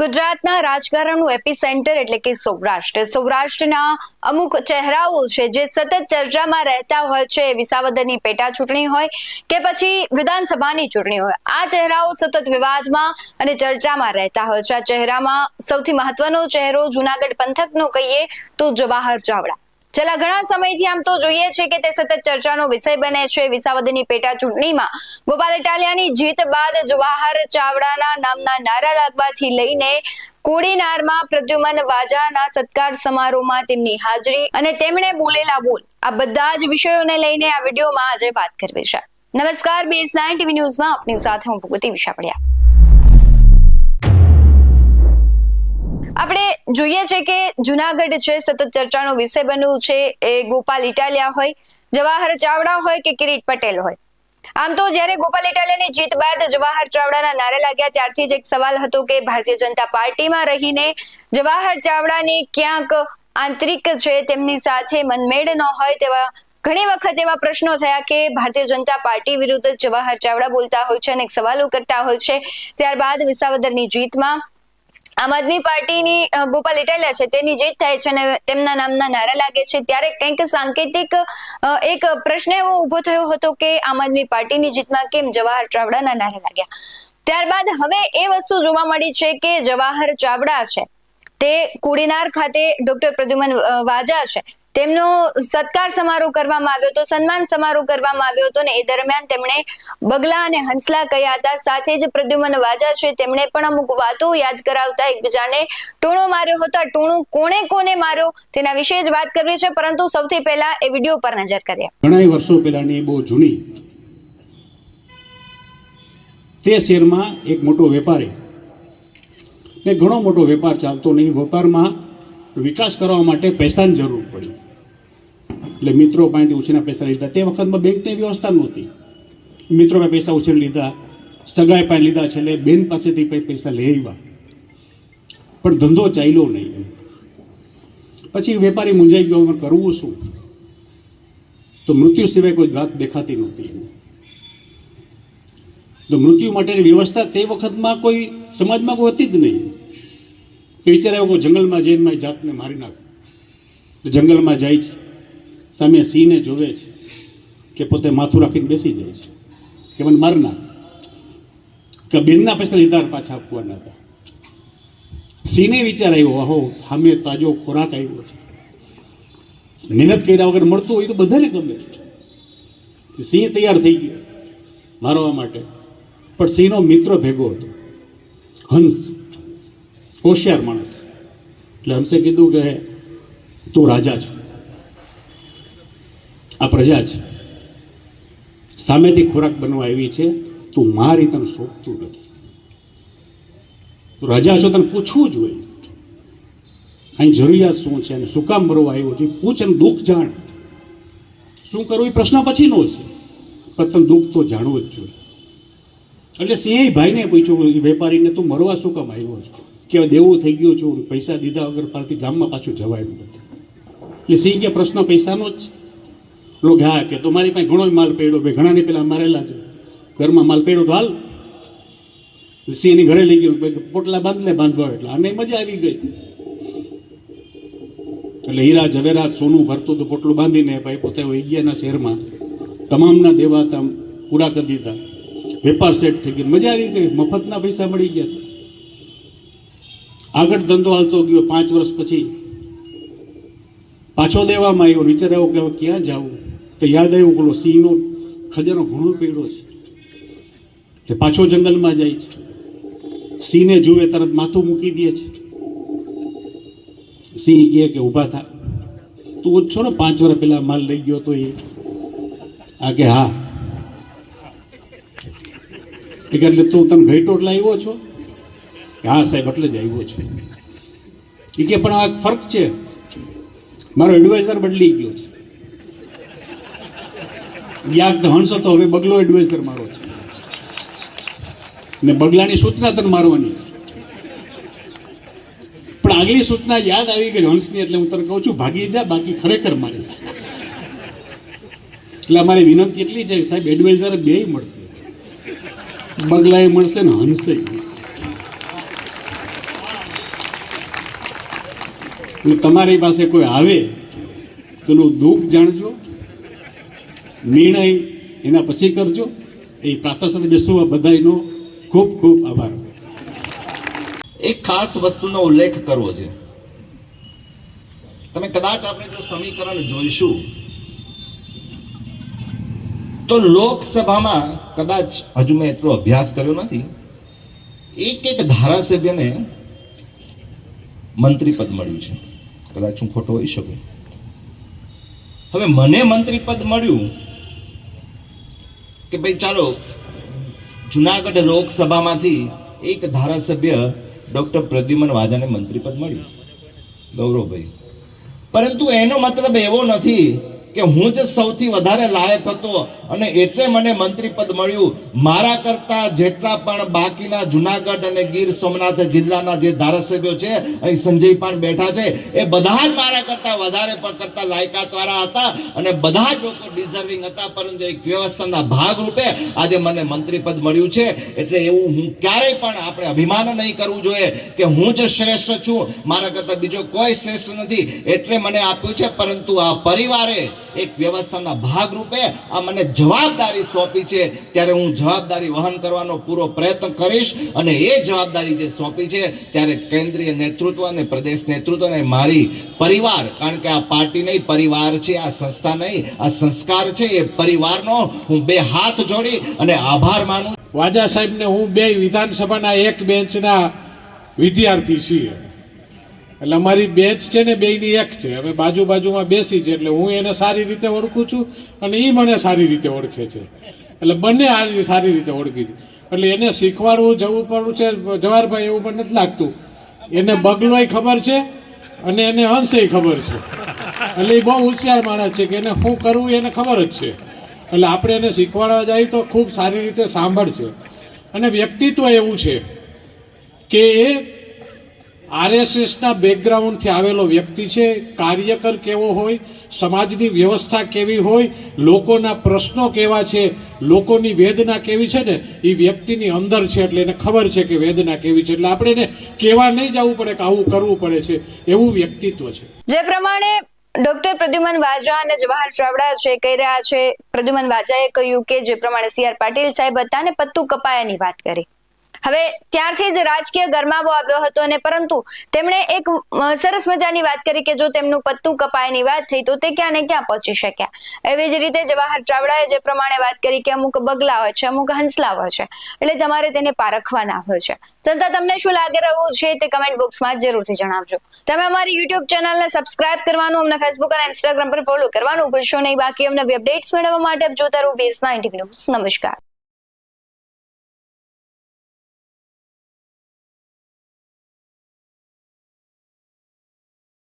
ગુજરાતના રાજકારણનું AP centre એટલે કે સૌરાષ્ટ્ર. સૌરાષ્ટ્રના અમુક ચહેરાઓ છે જે સતત ચર્ચામાં રહેતા હોય છે. વિસાવદરની પેટા ચૂંટણી હોય કે પછી વિધાનસભાની ચૂંટણી હોય. આ ચહેરાઓ સતત વિવાદમાં અને ચર્ચામાં રહેતા હોય છે. આ ચહેરામાં સૌથી મહત્વનો ચહેરો જુનાગઢ પંથકનો કહીએ તો જવાહર ચાવડા. છેલ્લા ઘણા સમયથી આમ તો જોઈએ છે કે તે સતત ચર્ચાનો વિષય બને છે. વિસાવદરની પેટા ચૂંટણીમાં ગોપાલ ઇટાલિયાની જીત બાદ જવાહર ચાવડાના નામના નારા લાગવાથી લઈને કોડીનારમાં પ્રદ્યુમન વાજાના સત્કાર સમારોહમાં તેમની હાજરી અને તેમણે બોલેલા બોલ. આ બધા જ વિષયોને લઈને આ વિડીયોમાં આજે વાત કરવી છે. નમસ્કાર બીએસ નાઇન ટીવી ન્યૂઝમાં આપની સાથે હું ભગવતી વિશાપડિયા આપણે જોઈએ છે કે જુનાગઢ છે, સતત ચર્ચાનો વિષય બન્યું છે, એ ગોપાલ ઇટાલિયા હોય, જવાહર ચાવડા હોય કે કિરીટ પટેલ હોય. આમ તો જ્યારે ગોપાલ ઇટાલિયાની જીત બાદ જવાહર ચાવડાના નારે લાગ્યા, ત્યારથી જ એક સવાલ હતો કે ભારતીય જનતા પાર્ટીમાં રહીને જવાહર ચાવડાની ક્યાંક આંતરિક છે, તેમની સાથે મનમેળ ન હોય તેવા ઘણી વખત એવા પ્રશ્નો થયા કે ભારતીય જનતા પાર્ટી વિરુદ્ધ જવાહર ચાવડા બોલતા હોય છે અને સવાલો કરતા હોય છે. ત્યારબાદ વિસાવદરની જીતમાં આમ આદમી પાર્ટીની ગોપાલ ઇટાલિયા છે તેની જીત થાય છે અને તેમના નામના નારા લાગે છે, ત્યારે કંઈક સાંકેતિક એક પ્રશ્ન એવો ઊભો થયો હતો કે આમ આદમી પાર્ટીની જીતમાં કેમ જવાહર ચાવડાના નારા લાગ્યા? ત્યારબાદ હવે એ વસ્તુ જોવા મળી છે કે જવાહર ચાવડા છે તે કુડીનાર ખાતે ડોક્ટર પ્રદ્યુમન વાજા છે. તેમનો સત્કાર સમારોહ કરવામાં આવ્યો હતો, સન્માન સમારોહ કરવામાં આવ્યો હતો ને એ દરમિયાન તેમણે બગલા અને હંસલા કહ્યા હતા. સાથે જ પ્રદ્યુમન વાજા છે, તેમણે પણ અમુક વાતો યાદ કરાવતા એકબીજાને ટૂણો માર્યો હતો. આ ટોણો કોણે કોને માર્યો તેના વિશે જ વાત કરવી છે, પરંતુ સૌથી પહેલા એ વીડિયો પર નજર કરીએ. ઘણા વર્ષો પહેલાની બહુ જૂની તે શહેરમાં એક મોટો વેપારી ઘણો મોટો વેપાર ચાલતો નહીં. વેપારમાં વિકાસ કરવા માટે પૈસાની જરૂર પડી. એટલે મિત્રો પાસેથી ઉછીના પૈસા લીધા. તે વખતમાં બેંકની વ્યવસ્થા નહોતી મિત્રો પાસે પૈસા ઉછીને લીધા. સગાઈ પાસે લીધા. છેલ્લે બેન પાસેથી પૈસા લઈ આવ્યા. પણ ધંધો ચાલ્યો નહીં પછી વેપારી મૂંઝાઈ ગયો, હવે કરવું શું? તો મૃત્યુ સિવાય કોઈ વાત દેખાતી નહોતી. તો મૃત્યુ માટેની વ્યવસ્થા તે વખતમાં કોઈ સમાજમાં કોઈ હતી જ નહીં. બિચારા કોઈ જંગલમાં જઈને મારી જાતને મારી નાખ. જંગલમાં જાય છે. સામે સિંહને જોવે છે કે પોતે માથું રાખીને બેસી જાય છે. કે મને માર નાખ. કે બેનના પૈસા લીધા પાછા આપવાના હતા. સિંહને વિચાર આવ્યો અહો સામે તાજો ખોરાક આવ્યો છે. મહેનત કર્યા વગર મળતું હોય તો બધાને ગમે. સિંહ તૈયાર થઈ ગયો મારવા માટે. પણ સિંહનો મિત્ર ભેગો હતો. હંસ, હોશિયાર માણસ. એટલે હંસે કીધું કે, તું રાજા છો. આ પ્રજા છે. સામેથી ખોરાક બનવા આવી છે. તું મારી તને શોભતું નથી. તું રાજા છો તને પૂછવું જોઈએ અહીં જરૂરિયાત શું છે અને શું કામ મરવા આવ્યો છે? પૂછ અને દુઃખ જાણ. શું કરવું એ પ્રશ્ન પછીનો છે. પણ દુઃખ તો જાણવું જ જોઈએ. એટલે સિંહે ભાઈને પૂછ્યું, એ વેપારીને તું મરવા શું કામ આવ્યો છો? કે દેવું થઈ ગયું છું. પૈસા દીધા વગર પારથી ગામમાં પાછું જવાયું નથી. એટલે સિંહ કે, પ્રશ્ન પૈસાનો જ લોકો હા કે તો મારી પાસે ઘણો માલ પડ્યો ભાઈ ઘણાને પેલા મારેલા છે. ઘરમાં માલ પડ્યો તો હાલ. સિંહની ઘરે લઈ ગયો પોટલા બાંધલે બાંધવા એટલે અને મજા આવી ગઈ. એટલે હીરા જવેરાત સોનું ભરતું તો પોટલું બાંધીને ભાઈ પોતે વહી ગયાના શહેરમાં તમામના દેવા તામ પૂરા કરી દીધા. વેપાર સેટ થઈ ગયો, મજા આવી ગઈ, મફતના પૈસા મળી ગયા. આગળ ધંધો હાલતો ગયો, પાંચ વર્ષ પછી. પાછો દેવામાં આવ્યો, વિચાર આવ્યો કે ક્યાં જવું તો યાદ આવ્યું પેલો સિંહનો ખજાનો ઘણો પીળો છે. એટલે પાછો જંગલમાં જાય છે. સિંહને જુએ, તરત માથું મૂકી દે છે. સિંહ કહે કે, ઊભા થા. તું ઓછો ને, પાંચ વર્ષ પહેલા માલ લઈ ગયો તો એ. આ કે, હા. ઠીક એટલે તું તમે ઘેટો લાવ્યો છો? હા સાહેબ, એટલે જ આવ્યો છે. એ કે, પણ આ ફરક છે. મારો એડવાઇઝર બદલી ગયો છે. તો હંસ હતો હવે બગલો એડવાઇઝર મારો છે. ને બગલાની સૂચના તને મારવાની છે. પણ આગલી સૂચના યાદ આવી ગઈ હંસની એટલે હું તને કહું છું, ભાગી જા, બાકી ખરેખર મારીશ. એટલે અમારી વિનંતી એટલી છે સાહેબ એડવાઇઝર બે મળશે. બગલાએ મળશે ને હંસે તમારી પાસે કોઈ આવે તો દુઃખ જાણજો. નિર્ણય એના પછી કરજો. એ પ્રાર્થના સાથે બેસવા બધાનો ખૂબ ખૂબ આભાર. એક ખાસ વસ્તુનો ઉલ્લેખ કરવો છે. તમે કદાચ આપણે જો સમીકરણ જોઈશું, તો લોકસભામાં કદાચ હજુ મેં એટલો અભ્યાસ કર્યો નથી. એક એક ધારાસભ્યને મંત્રી પદ મળ્યું છે. કદાચ હું ખોટો હોઈ શકું. હવે મને મંત્રી પદ મળ્યું કે ભાઈ ચાલો, જુનાગઢ લોકસભામાંથી એક ધારાસભ્ય ડોક્ટર પ્રદ્યુમન વાજાને મંત્રીપદ મળ્યું. ગૌરવભાઈ. પરંતુ એનો મતલબ એવો નથી કે હું જ સૌથી વધારે લાયક હતો અને એટલે મને મંત્રીપદ મળ્યું. મારા કરતા જેટલા પણ બાકીના જુનાગઢ અને ગીર સોમનાથ જિલ્લાના જે ધારાસભ્યો છે, અહીં સંજય પાન બેઠા છે, એ બધા જ મારા કરતા વધારે પણ કરતા લાયકાત વાળા હતા અને બધા જ લોકો ડિઝર્વિંગ હતા, પરંતુ એક વ્યવસ્થાના ભાગરૂપે આજે મને મંત્રીપદ મળ્યું છે. એટલે એવું હું ક્યારેય પણ આપણે અભિમાન નહીં કરવું જોઈએ કે હું જ શ્રેષ્ઠ છું. મારા કરતા બીજો કોઈ શ્રેષ્ઠ નથી. એટલે મને આપ્યું છે, પરંતુ આ પરિવારે એક વ્યવસ્થાના ભાગરૂપે આ મને જવાબદારી સોંપી છે. ત્યારે હું જવાબદારી વહન કરવાનો પૂરો પ્રયત્ન કરીશ અને એ જવાબદારી જે સોંપી છે, ત્યારે કેન્દ્રીય નેતૃત્વ અને પ્રદેશ નેતૃત્વ અને મારી પરિવાર, કારણ કે આ પાર્ટી નહીં, પરિવાર છે, આ સંસ્થા નહીં, આ સંસ્કાર છે, એ પરિવારનો હું બે હાથ જોડી અને આભાર માનું વાજા સાહેબને હું બે વિધાનસભાના એક બેન્ચના વિદ્યાર્થી છીએ. એટલે અમારી બેચ છે ને બેની એક છે. હવે બાજુ બાજુમાં બેસી છે, એટલે હું એને સારી રીતે ઓળખું છું અને એ મને સારી રીતે ઓળખે છે. એટલે બંને આ સારી રીતે ઓળખી છે. એટલે એને શીખવાડવું જવું પડવું છે, જવાહરભાઈ, એવું પણ નથી લાગતું. એને બગલોય ખબર છે અને એને હંસે ખબર છે. એટલે એ બહુ હોશિયાર માણસ છે કે એને શું કરવું એને ખબર જ છે. એટલે આપણે એને શીખવાડવા જાય તો ખૂબ સારી રીતે સાંભળશે. અને વ્યક્તિત્વ એવું છે કે એ આરએસએસના બેકગ્રાઉન્ડથી આવેલો વ્યક્તિ છે, કાર્યકર કેવો હોય, સમાજની વ્યવસ્થા કેવી હોય, લોકોના પ્રશ્નો કેવા છે, લોકોની વેદના કેવી છે ને, એ વ્યક્તિની અંદર છે એટલે એને ખબર છે કે વેદના કેવી છે. એટલે આપણે એને કહેવા નહીં જવું પડે કે આવું કરવું પડે છે, એવું વ્યક્તિત્વ છે. જે પ્રમાણે ડોક્ટર પ્રદ્યુમન વાજા અને જવાહર ચાવડા છે કહી રહ્યા છે, પ્રદ્યુમન વાજાએ કહ્યું કે જે પ્રમાણે સી આર પાટીલ સાહેબ હતા ને પત્તું કપાયાની વાત કરી. હવે ત્યારથી જ રાજકીય ગરમાવો આવ્યો હતો અને પરંતુ તેમણે એક સરસ મજાની વાત કરી કે જો તેમનું પત્તું કપાયની વાત થઈ તો તે ક્યાં ને ક્યાં પહોંચી શક્યા. એવી જ રીતે જવાહર ચાવડાએ જે પ્રમાણે વાત કરી કે અમુક બગલા હોય છે, અમુક હંસલા હોય છે, એટલે તમારે તેને પારખવાના હોય છે. જનતા, તમને શું લાગી રહ્યું છે તે કમેન્ટ બોક્સમાં જરૂરથી જણાવજો. તમે અમારી યુટ્યુબ ચેનલને સબસ્ક્રાઇબ કરવાનું, અમને ફેસબુક અને ઇન્સ્ટાગ્રામ પર ફોલો કરવાનું ભૂલશો નહીં. બાકી અમને અપડેટ્સ મેળવવા માટે જોતા રહો બેઝ નાઇન્ટી ન્યૂઝ નમસ્કાર.